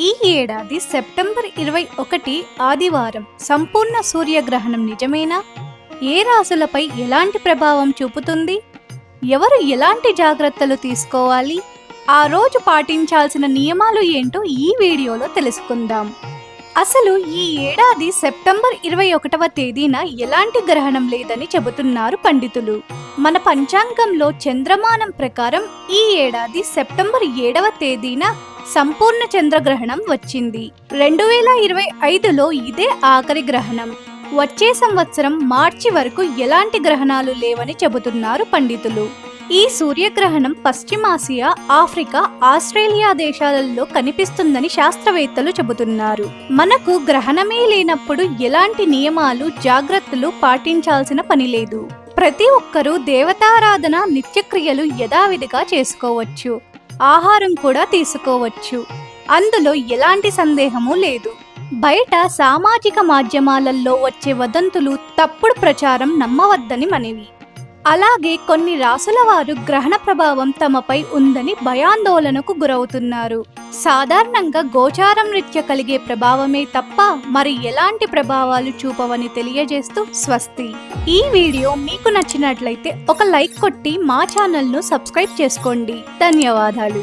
ఈ ఏడాది సెప్టెంబర్ ఇరవై ఒకటి ఆదివారం సంపూర్ణ సూర్యగ్రహణం నిజమేనా? ఏ రాశులపై ఎలాంటి ప్రభావం చూపుతుంది? ఎవరు ఎలాంటి జాగ్రత్తలు తీసుకోవాలి? ఆ రోజు పాటించాల్సిన నియమాలు ఏంటో ఈ వీడియోలో తెలుసుకుందాం. అసలు ఈ ఏడాది సెప్టెంబర్ ఇరవై ఒకటవ తేదీన ఎలాంటి గ్రహణం లేదని చెబుతున్నారు పండితులు. మన పంచాంగంలో చంద్రమానం ప్రకారం ఈ ఏడాది సెప్టెంబర్ ఏడవ తేదీన సంపూర్ణ చంద్రగ్రహణం వచ్చింది. రెండు వేల ఇరవై ఐదులో ఇదే ఆఖరి గ్రహణం. వచ్చే సంవత్సరం మార్చి వరకు ఎలాంటి గ్రహణాలు లేవని చెబుతున్నారు పండితులు. ఈ సూర్యగ్రహణం పశ్చిమాసియా ఆఫ్రికా ఆస్ట్రేలియా దేశాలలో కనిపిస్తుందని శాస్త్రవేత్తలు చెబుతున్నారు. మనకు గ్రహణమే లేనప్పుడు ఎలాంటి నియమాలు జాగ్రత్తలు పాటించాల్సిన పని లేదు. ప్రతి ఒక్కరూ దేవతారాధన నిత్యక్రియలు యథావిధిగా చేసుకోవచ్చు. ఆహారం కూడా తీసుకోవచ్చు. అందులో ఎలాంటి సందేహము లేదు. బయట సామాజిక మాధ్యమాలలో వచ్చే వదంతులు తప్పుడు ప్రచారం నమ్మవద్దని మనవి. అలాగే కొన్ని రాసుల వారు గ్రహణ ప్రభావం తమపై ఉందని భయాందోళనకు గురవుతున్నారు. సాధారణంగా గోచారం నృత్య కలిగే ప్రభావమే తప్ప మరి ఎలాంటి ప్రభావాలు చూపవని తెలియజేస్తూ స్వస్తి. ఈ వీడియో మీకు నచ్చినట్లయితే ఒక లైక్ కొట్టి మా ఛానల్ను సబ్స్క్రైబ్ చేసుకోండి. ధన్యవాదాలు.